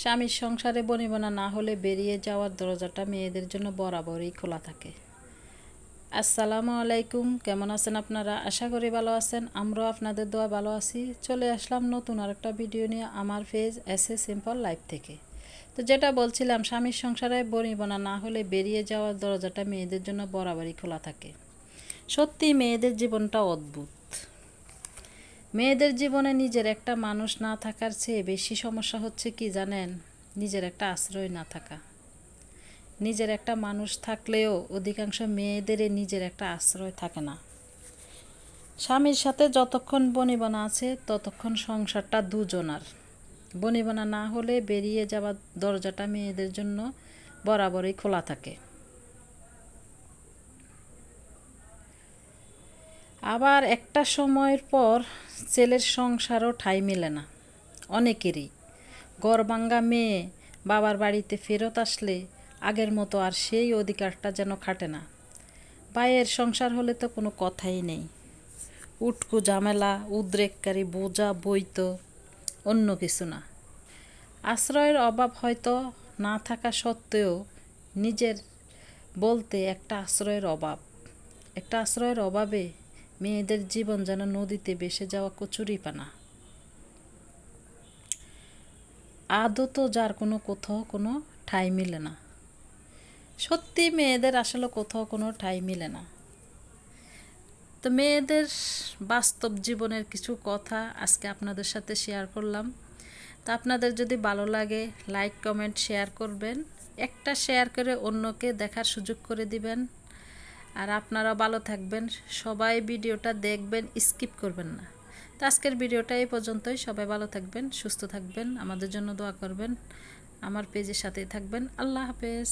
স্বামীর সংসারে বনিবনা না হলে বেরিয়ে যাওয়ার দরজাটা মেয়েদের জন্য বরাবরই খোলা থাকে। আসসালামু আলাইকুম, কেমন আছেন আপনারা? আশা করি ভালো আছেন। আমরাও আপনাদের দোয়া ভালো আছি। চলে আসলাম নতুন আরেকটা ভিডিও নিয়ে আমার page S A simple life থেকে। তো যেটা বলছিলাম, স্বামীর সংসারে বনিবনা না হলে বেরিয়ে যাওয়ার দরজাটা মেয়েদের জন্য বরাবরই খোলা থাকে। সত্যি মেয়েদের জীবনটা অদ্ভুত। মেয়েদের জীবনে নিজের একটা মানুষ না থাকার চেয়ে বেশি সমস্যা হচ্ছে কি জানেন? নিজের একটা আশ্রয় না থাকা। নিজের একটা মানুষ থাকলেও অধিকাংশ মেয়েদের নিজের একটা আশ্রয় থাকে না। স্বামীর সাথে যতক্ষণ বনিবনা আছে, ততক্ষণ সংসারটা দুজনার। বনিবনা না হলে বেরিয়ে যাওয়ার দরজাটা মেয়েদের জন্য বরাবরই খোলা থাকে। আবার একটা সময়ের পর ছেলের সংসারও ঠাই মেলে না, অনেকেরই। গড়বাঙ্গা মেয়ে বাবার বাড়িতে ফেরত আসলে আগের মতো আর সেই অধিকারটা যেন খাটে না। ভাইয়ের সংসার হলে তো কোনো কথাই নেই। উটকু ঝামেলা, উদ্রেককারী বোঝা বইতো অন্য কিছু না। আশ্রয়ের অভাব হয়তো না থাকা সত্ত্বেও নিজের বলতে একটা আশ্রয়ের অভাব। একটা আশ্রয়ের অভাবে মেয়েদের জীবন যেন নদীতে ভেসে যাওয়া কচুরিপানা আদত যার কোনো কোথাও কোনো ঠাই মিলে না। সত্যি মেয়েদের আসলে কোথাও কোনো ঠাই মিলে না। তো মেয়েদের বাস্তব জীবনের কিছু কথা আজকে আপনাদের সাথে শেয়ার করলাম। তো আপনাদের যদি ভালো লাগে লাইক কমেন্ট শেয়ার করবেন। একটা শেয়ার করে অন্যকে দেখার সুযোগ করে দিবেন। আর আপনারা ভালো থাকবেন, সবাই ভিডিওটা দেখবেন স্কিপ করবেন না। তো আজকের ভিডিওটা এই পর্যন্তই, সবাই ভালো থাকবেন, সুস্থ থাকবেন, আমাদের জন্য দোয়া করবেন, আমার পেজের সাথেই থাকবেন, আল্লাহ হাফেজ।